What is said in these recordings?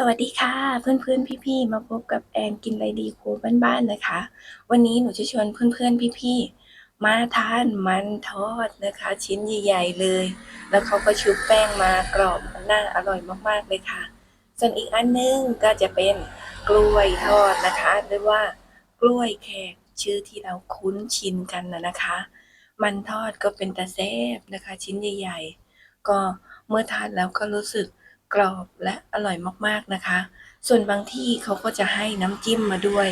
สวัสดีค่ะ เพื่อนๆ พี่ๆ มาพบกับแอนกินอะไรดีครัวบ้านๆนะคะ วันนี้หนูจะชวนเพื่อนๆ พี่ๆ มาทานมันทอดนะคะ ชิ้นใหญ่ๆเลย แล้วเขาก็ชุบแป้งมากรอบน่าอร่อยมากๆเลยค่ะ ส่วนอีกอันนึงก็จะเป็นกล้วยทอดนะคะหรือว่ากล้วยแขกชื่อที่เราคุ้นชินกันนะนะคะ มันทอดก็เป็นตาแซบนะคะ ชิ้นใหญ่ ๆ ก็เมื่อทานแล้วก็รู้สึก กรอบและอร่อยมากๆนะคะ ส่วนบางที่เขาก็จะให้น้ำจิ้มมาด้วย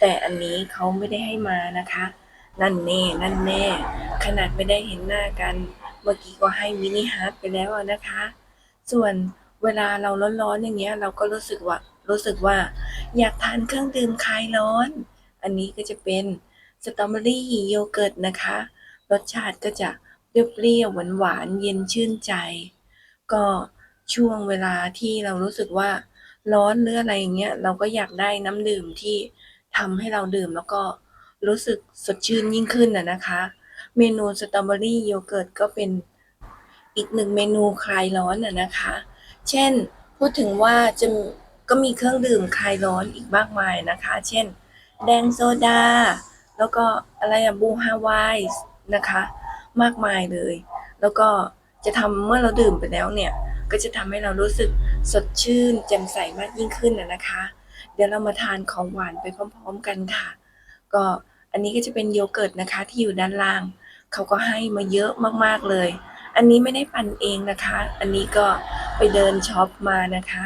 แต่อันนี้เขาไม่ได้ให้มานะคะ นั่นแน่นั่นแน่ขนาดไม่ได้เห็นหน้ากัน เมื่อกี้ก็ให้มินิฮาร์ดไปแล้วนะคะ ส่วนเวลาเราร้อนๆอย่างเงี้ย เราก็รู้สึกว่ารู้สึกว่า อยากทานเครื่องดื่มคลายร้อน อันนี้ก็จะเป็นสตรอเบอรี่โยเกิร์ตนะคะ รสชาติก็จะเปรี้ยวๆหวานๆเย็นชื่นใจ ก็ ช่วงเวลาที่เรารู้สึกว่าร้อนหรืออะไรอย่างเงี้ย เราก็อยากได้น้ำดื่มที่ทำให้เราดื่มแล้วก็รู้สึกสดชื่นยิ่งขึ้นน่ะนะคะ เมนูสตรอเบอรี่โยเกิร์ตก็เป็นอีกหนึ่งเมนูคลายร้อนน่ะนะคะ เช่นพูดถึงว่าจะก็มีเครื่องดื่มคลายร้อนอีกมากมายนะคะ เช่น แดงโซดา แล้วก็อะไรอะบูฮาวายนะคะ มากมายเลย แล้วก็จะทำเมื่อเราดื่มไปแล้วเนี่ย ก็จะทำให้เรารู้สึกสดชื่น แจ่มใสมากยิ่งขึ้นนะคะ เดี๋ยวเรามาทานของหวานไปพร้อม ๆ กันค่ะ ก็อันนี้ก็จะเป็นโยเกิร์ตนะคะที่อยู่ด้านล่าง เขาก็ให้มาเยอะมากๆเลย อันนี้ไม่ได้ปั่นเองนะคะ อันนี้ก็ไปเดินช็อปมานะคะ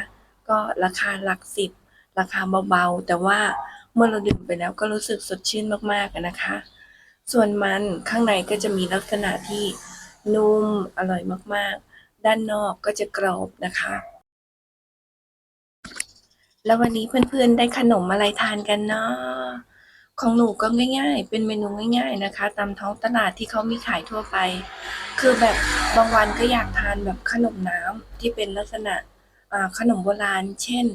ก็ราคาหลักสิบราคาเบาๆ แต่ว่าเมื่อเราดื่มไปแล้วก็รู้สึกสดชื่นมากๆนะคะ ส่วนมันข้างในก็จะมีลักษณะที่นุ่มอร่อยมากๆ ด้านนอกก็จะกรอบนะคะ แล้ววันนี้เพื่อนๆได้ขนมอะไรทานกันเนาะของหนูก็ง่าย ๆ เป็นเมนูง่าย ๆนะคะ ตามท้องตลาดที่เขามีขายทั่วไป คือแบบบางวันก็อยากทานแบบขนมน้ำที่เป็นลักษณะขนมโบราณ เช่น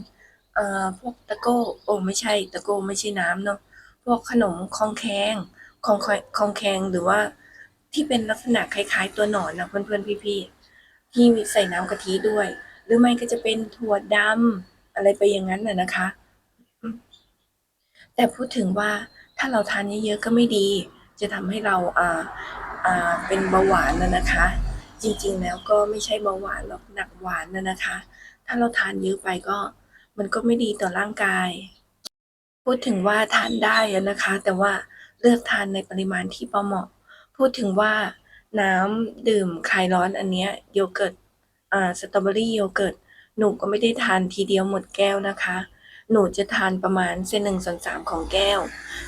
พวกตะโก้ โอ้ไม่ใช่ ตะโก้ไม่ใช่น้ำเนาะ พวกขนมคองแคงคองคคองแคงหรือว่าที่เป็นลักษณะคล้ายๆตัวหนอนนะเพื่อนๆพี่ๆ ที่ใส่น้ำกะทิด้วย หรือไม่ก็จะเป็นถั่วดำอะไรไปอย่างนั้นน่ะนะคะ แต่พูดถึงว่าถ้าเราทานเยอะๆก็ไม่ดี จะทำให้เราอ่าอ่าเป็นเบาหวานน่ะนะคะ จริงๆแล้วก็ไม่ใช่เบาหวานหรอกหนักหวานน่ะนะคะ ถ้าเราทานเยอะไปก็มันก็ไม่ดีต่อร่างกาย พูดถึงว่าทานได้นะคะ แต่ว่าเลือกทานในปริมาณที่พอเหมาะ พูดถึงว่า น้ำดื่มคลายร้อนอันเนี้ยโยเกิร์ตอ่าสตรอเบอรี่โยเกิร์ตหนูก็ไม่ได้ทานทีเดียวหมดแก้วนะคะ หนูจะทานประมาณเส้นหนึ่งส่วนสามของแก้ว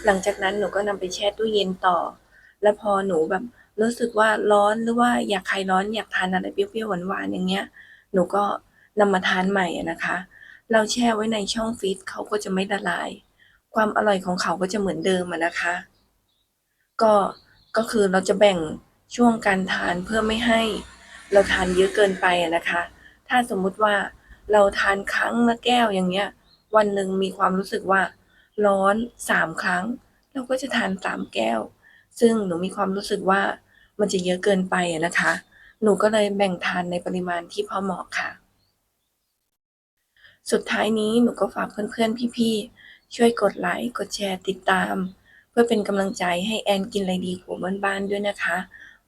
หลังจากนั้นหนูก็นำไปแช่ตู้เย็นต่อ แล้วพอหนูแบบรู้สึกว่าร้อนหรือว่าอยากคลายร้อนอยากทานอะไรเปรี้ยวๆหวานๆอย่างเงี้ย หนูก็นำมาทานใหม่นะคะ เราแช่ไว้ในช่องฟรีซเขาก็จะไม่ละลาย ความอร่อยของเขาก็จะเหมือนเดิมนะคะ ก็ก็คือเราจะแบ่ง ช่วงการทานเพื่อไม่ให้เราทานเยอะเกินไปนะคะ ถ้าสมมุติว่าเราทานครั้งละแก้วอย่างเงี้ย วันหนึ่งมีความรู้สึกว่า ร้อนสามครั้ง เราก็จะทานสามแก้ว ซึ่งหนูมีความรู้สึกว่ามันจะเยอะเกินไปนะคะ หนูก็เลยแบ่งทานในปริมาณที่พอเหมาะค่ะ สุดท้ายนี้หนูก็ฝากเพื่อนๆพี่ๆช่วยกดไลค์กดแชร์ติดตาม เพื่อเป็นกำลังใจให้แอนกินอะไรดีหัวบ้านๆด้วยนะคะ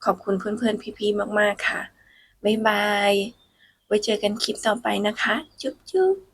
ขอบคุณเพื่อนๆพี่ๆมาก ๆ ค่ะ บ๊ายบาย ไว้เจอกันคลิปต่อไปนะคะ จุ๊บจุ๊บ